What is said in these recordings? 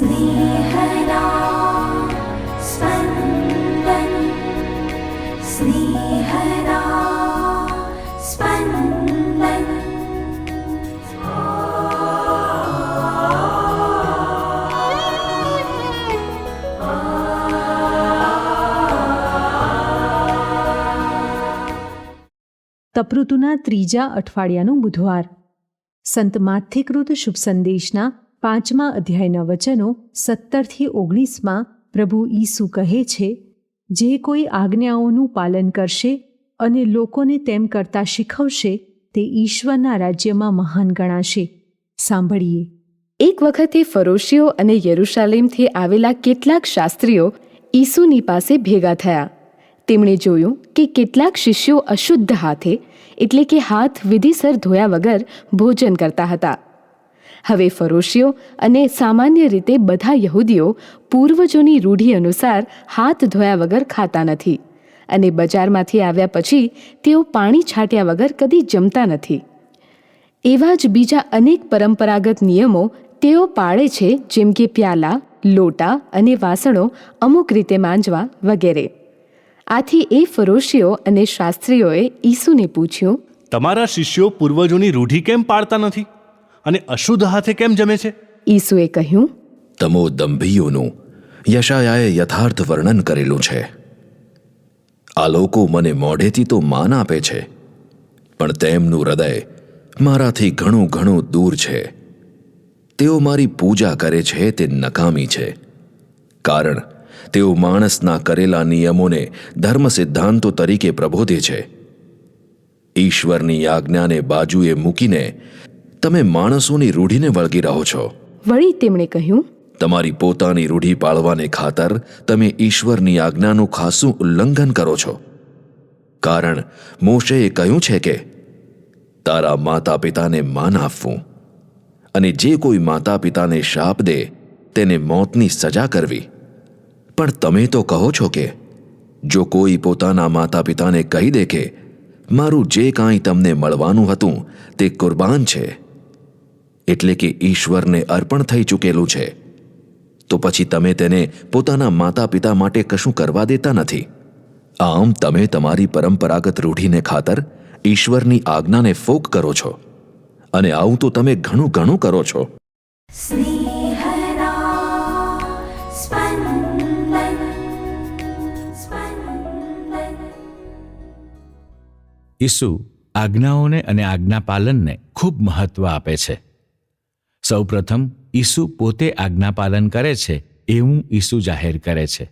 स्नेहदा स्पन्दन् स्नेहदा स्पन्दन् તપૃતુના ત્રીજા અઠવાડિયાનું બુધવાર સંત માથિકૃત શુભ સંદેશના પાંચમા અધ્યાયના વચનો સત્તરથી ઓગણીસમાં પ્રભુ ઈસુ કહે છે, જે કોઈ આજ્ઞાઓનું પાલન કરશે અને લોકોને તેમ કરતા શીખવશે, તે ઈશ્વરના રાજ્યમાં મહાન ગણાશે. સાંભળીએ. એક વખતે ફરોશીઓ અને યરુશાલેમથી આવેલા કેટલાક શાસ્ત્રીઓ ઈસુની પાસે ભેગા થયા. તેમણે જોયું કે કેટલાક શિષ્યો અશુદ્ધ હાથે, એટલે કે હાથ વિધિસર ધોયા વગર ભોજન કરતા હતા. હવે ફરોશીઓ અને સામાન્ય રીતે બધા યહૂદીઓ પૂર્વજોની રૂઢિ અનુસાર હાથ ધોયા વગર ખાતા નથી અને બજારમાંથી આવ્યા પછી તેઓ પાણી છાંટ્યા વગર કદી જમતા નથી. એવા જ બીજા અનેક પરંપરાગત નિયમો તેઓ પાળે છે જેમ કે પ્યાલા, લોટા અને વાસણો અમુક રીતે માંજવા વગેરે. આથી એ ફરોશીઓ અને શાસ્ત્રીઓએ ઈસુને પૂછ્યું, તમારા શિષ્યો પૂર્વજોની રૂઢી કેમ પાળતા નથી? અને અશુદ્ધ હાથે કેમ જમે છે? ઈસુએ કહ્યું તમો દંભીઓનું યશાયાએ યથાર્થ વર્ણન કરેલું છે. આ લોકો મને મોઢેથી તો માન આપે છે પણ તેમનું હૃદય મારાથી ઘણું ઘણું દૂર છે. તેઓ મારી પૂજા કરે છે તે નકામી છે. કારણ તેઓ માણસના કરેલા નિયમોને ધર્મ સિદ્ધાંતો તરીકે પ્રબોધે છે. ઈશ્વરની આજ્ઞાને બાજુએ મૂકીને તમે માણસોની રૂઢીને વળગી રહો છો. વળી તેમણે કહ્યું તમારી પોતાની રૂઢી પાળવાને ખાતર તમે ઈશ્વરની આજ્ઞાનું ખાસું ઉલ્લંઘન કરો છો. કારણ મોશેએ કહ્યું છે કે તારા માતા પિતાને માન આપવું અને જે કોઈ માતા પિતાને શાપ દે તેને મોતની સજા કરવી. પણ તમે તો કહો છો કે જો કોઈ પોતાના માતા પિતાને કહી દે કે મારું જે કાંઈ તમને મળવાનું હતું તે કુરબાન છે. એટલે કે ઈશ્વરને અર્પણ થઈ ચૂકેલું છે. તો પછી તમે તેને પોતાના માતા પિતા માટે કશું કરવા દેતા નથી. આમ તમે તમારી પરંપરાગત રૂઢીને ખાતર ઈશ્વરની આજ્ઞાને ફોક કરો છો. અને આવું તો તમે ઘણું ઘણું કરો છો. ઈસુ આજ્ઞાઓને અને આજ્ઞા પાલનને ખૂબ મહત્વ આપે છે. સૌપ્રથમ ઈસુ પોતે આજ્ઞાપાલન કરે છે એવું ઈસુ જાહેર કરે છે.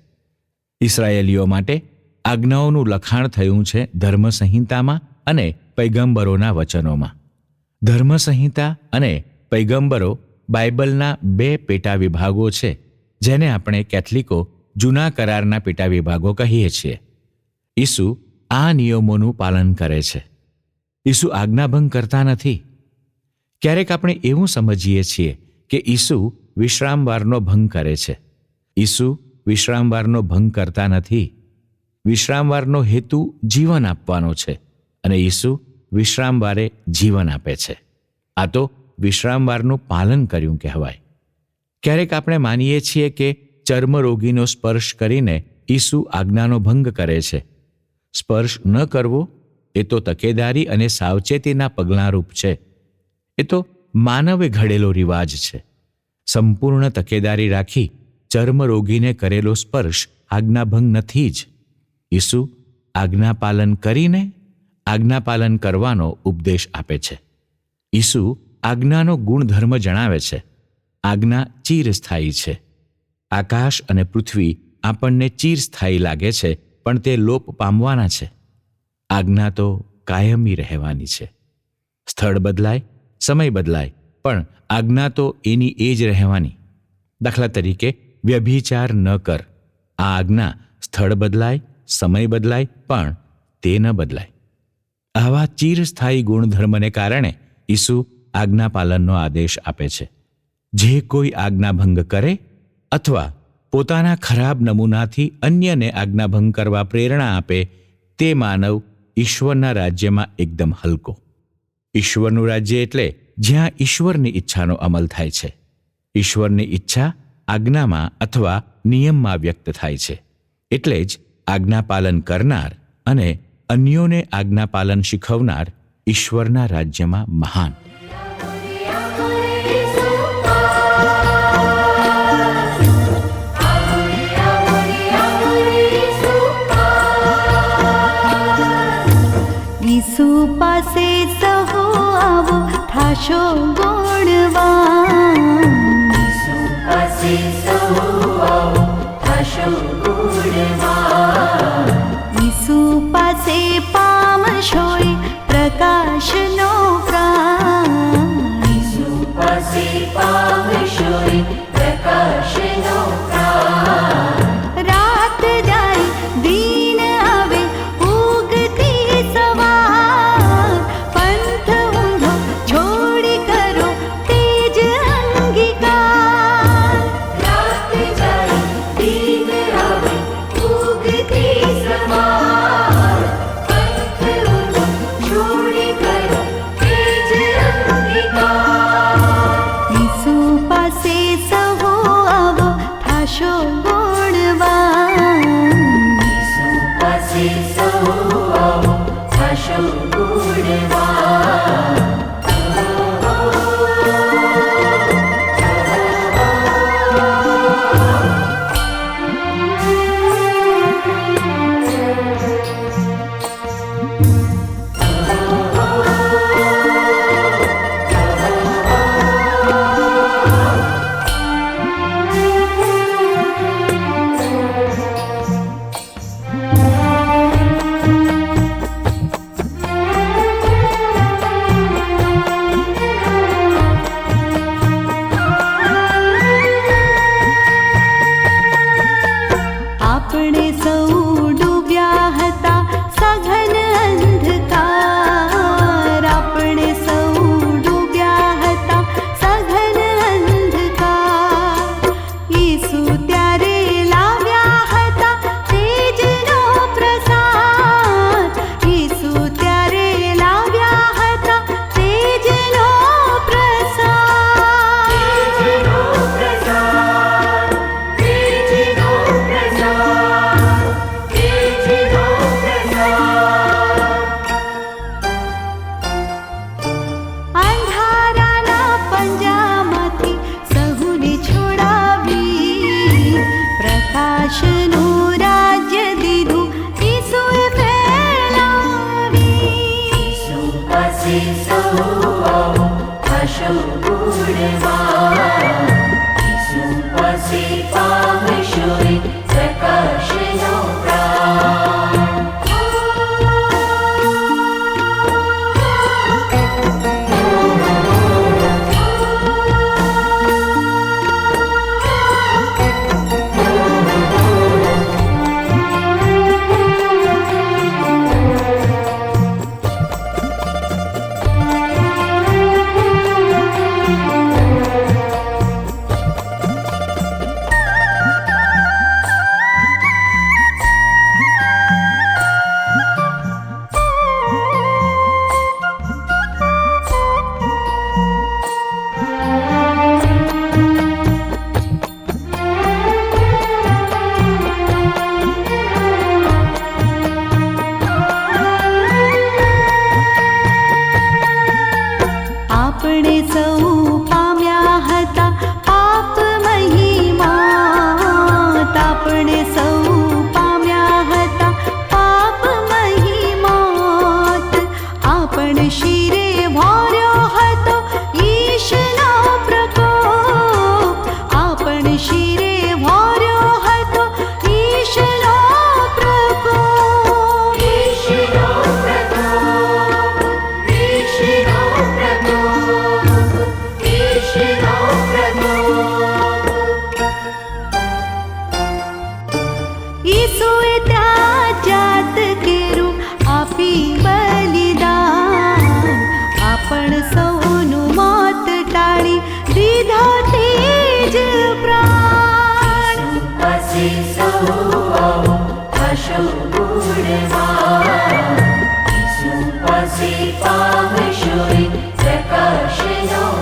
ઇસરાયેલીઓ માટે આજ્ઞાઓનું લખાણ થયું છે ધર્મસંહિતામાં અને પૈગંબરોના વચનોમાં. ધર્મસંહિતા અને પૈગંબરો બાઇબલના બે પેટા વિભાગો છે, જેને આપણે કેથલિકો જૂના કરારના પેટા વિભાગો કહીએ છીએ. ઈસુ આ નિયમોનું પાલન કરે છે. ઈસુ આજ્ઞાભંગ કરતા નથી. ક્યારેક આપણે એવું સમજીએ છીએ કે ઈસુ વિશ્રામવારનો ભંગ કરે છે. ઈસુ વિશ્રામવારનો ભંગ કરતા નથી. વિશ્રામવારનો હેતુ જીવન આપવાનો છે અને ઈસુ વિશ્રામવારે જીવન આપે છે. આ તો વિશ્રામવારનું પાલન કર્યું કહેવાય. ક્યારેક આપણે માનીએ છીએ કે ચર્મરોગીનો સ્પર્શ કરીને ઈસુ આજ્ઞાનો ભંગ કરે છે. સ્પર્શ ન કરવો એ તો તકેદારી અને સાવચેતીના પગલાંરૂપ છે. એ તો માનવે ઘડેલો રિવાજ છે. સંપૂર્ણ તકેદારી રાખી ચર્મરોગીને કરેલો સ્પર્શ આજ્ઞાભંગ નથી જ. ઈસુ આજ્ઞાપાલન કરીને આજ્ઞાપાલન કરવાનો ઉપદેશ આપે છે. ઈસુ આજ્ઞાનો ગુણધર્મ જણાવે છે. આજ્ઞા ચીરસ્થાયી છે. આકાશ અને પૃથ્વી આપણને ચીરસ્થાયી લાગે છે, પણ તે લોપ પામવાના છે. આજ્ઞા તો કાયમી રહેવાની છે. સ્થળ બદલાય સમય બદલાય, પણ આજ્ઞા તો એની એ જ રહેવાની. દાખલા તરીકે, વ્યભિચાર ન કર. આ આજ્ઞા સ્થળ બદલાય, સમય બદલાય, પણ તે ન બદલાય. આવા ચિરસ્થાયી ગુણધર્મને કારણે ઈસુ આજ્ઞાપાલનનો આદેશ આપે છે. જે કોઈ આજ્ઞાભંગ કરે અથવા પોતાના ખરાબ નમૂનાથી અન્યને આજ્ઞાભંગ કરવા પ્રેરણા આપે, તે માનવ ઈશ્વરના રાજ્યમાં એકદમ હલકો. ઈશ્વરનું રાજ્ય એટલે જ્યાં ઈશ્વરની ઈચ્છાનો અમલ થાય છે. ઈશ્વરની ઈચ્છા આજ્ઞામાં અથવા નિયમમાં વ્યક્ત થાય છે. એટલે જ આજ્ઞાપાલન કરનાર અને અન્યોને આજ્ઞાપાલન શીખવનાર ઈશ્વરના રાજ્યમાં મહાન. પાસે गुणवासे विसु पसे पामशोय प्रकाश नो प्रास પાસે સહો Bye. Це каже.